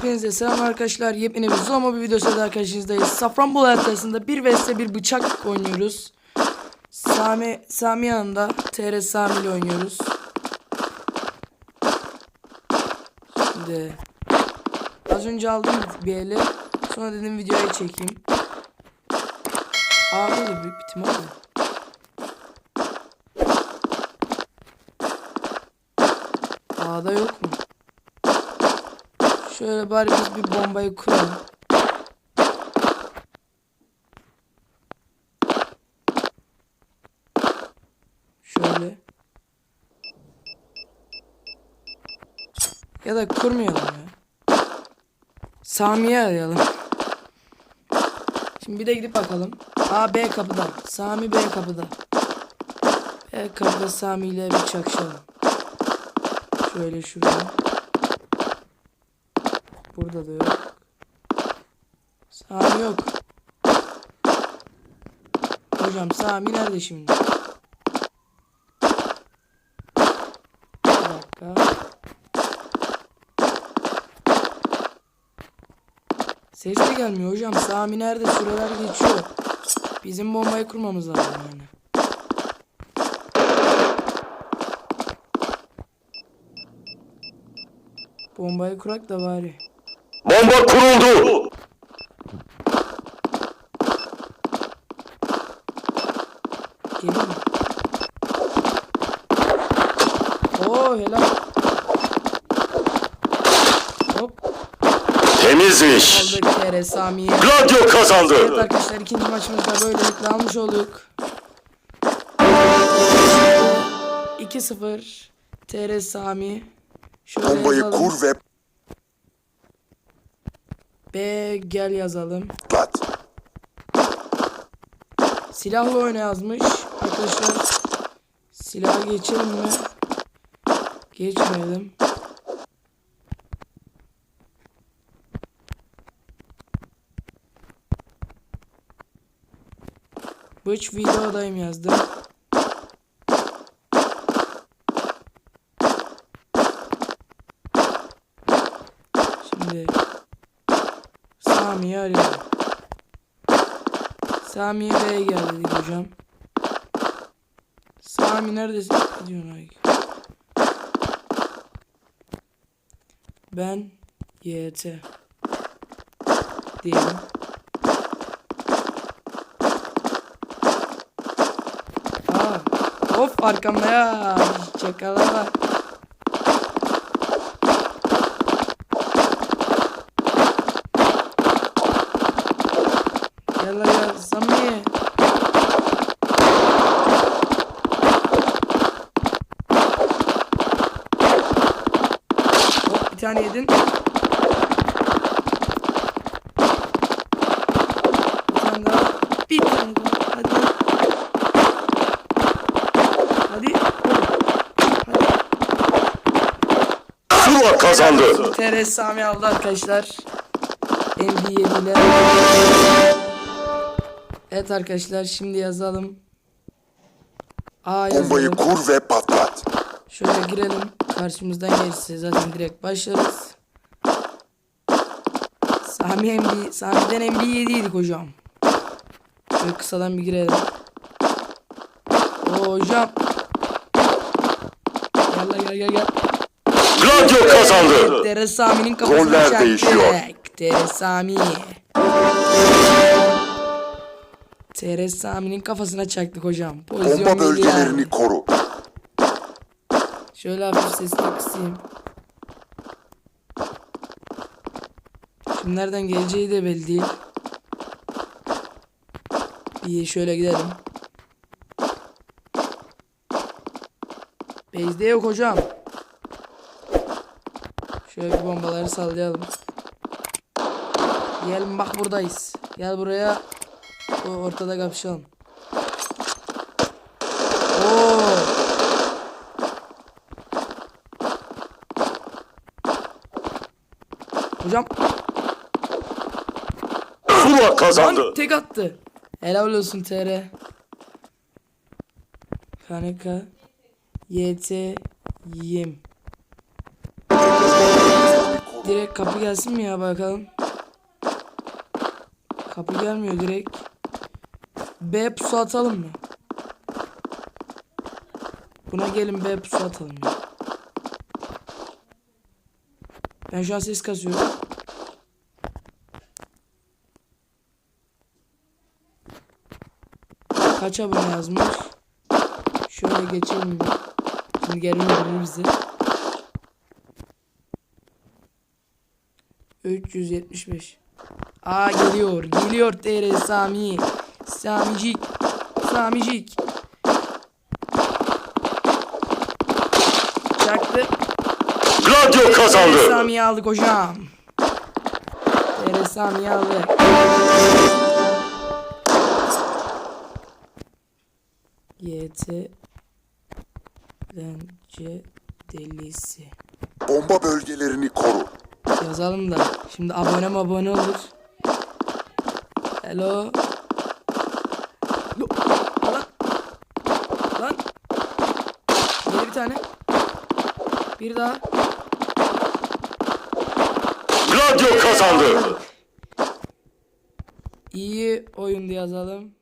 Hepinize selam arkadaşlar. Yepyeni bir Zoma bir videosuyla da karşınızdayız. Safranbolu haritasında 1 vs 1 bıçak oynuyoruz. Sami, Sami yanında TR Sami ile oynuyoruz. Şimdi az önce aldım bir eli. Sonra dedim videoya çekeyim. Aa böyle büyük bitim oldu. A'da yok mu? Şöyle bari biz bir bombayı kuralım. Şöyle. Ya da kurmayalım ya. Sami'yi arayalım. Şimdi bir de gidip bakalım. A B kapıda. Sami B kapıda. B kapıda Sami ile bir çakışalım. Şöyle şuradan. Burada da yok. Sami yok. Hocam Sami nerede şimdi? Bir dakika. Ses de gelmiyor hocam. Sami nerede? Süreler geçiyor. Bizim bombayı kurmamız lazım yani. Bombayı kurak da bari. Bomba kuruldu. Geliyor? Oo helal. Hop Temiz iş. aldık kere. Gladio Evet kazandı. arkadaşlar ikinci maçımızda böylelikle almış olduk. 2-0 TR Sami. Şöyle Bombayı kur ve B gel yazalım. Silahla oyna yazmış. Arkadaşlar silaha geçelim mi? Geçmeyelim. Bıç videodayım yazdım. Şimdi Sami'yi arıyorum. Sami'ye B'ye gel dedik hocam. Sami neredesin? Gidiyorsun ay. Ben YT diyelim. Aa, of arkamda ya. Çakala bak. Lan gel Sami. Hop bir tane yedin. Bir tane daha. Bir tane daha. Hadi. Hadi. Sula kazandı. TR Sami aldı arkadaşlar. MD7 ile. Evet arkadaşlar şimdi yazalım. A Bombayı yazalım. kur ve patlat. Şöyle girelim. Karşımızdan gelirse zaten direkt başlarız. Sami MB, Sami'den MB7 yedik hocam. Şöyle kısadan bir girelim. Hocam. Gel gel gel gel. Gladio kazandı. Tere Sami'nin kafasına Roller çaktık. değişiyor. Tere Sami. Tere Sami'nin kafasına çaktık hocam. Pozisyon Bomba belli yani. bölgelerini koru. Şöyle hafif sesini kısayım. Şimdi nereden geleceği de belli değil. İyi şöyle gidelim. Base'de yok hocam. Şöyle bir bombaları sallayalım. Gelin bak buradayız. Gel buraya. O ortada kapışalım. Oo. Hocam Sula kazandı. lan tek attı. Helal olsun TR. Kaneka. YT Yim. Direkt Direkt kapı gelsin mi ya bakalım. Kapı gelmiyor direkt. B pusu atalım mı? Buna gelin B pusu atalım ya. Ben şu an ses kasıyorum. Kaç abone yazmış? Şöyle geçelim. bir. Şimdi geri verir bizi. 375. Aa geliyor. Geliyor TR Sami. Samicik. Samicik. Çaktı. Gladio kazandı. Sami'yi aldık hocam. Sami'yi aldık. YT Bence delisi. Bomba bölgelerini koru. Yazalım da. Şimdi abone abone olur. Hello. Lo. Lan. Lan. Gel bir tane. Bir daha. Gladio kazandı. İyi oyundu yazalım.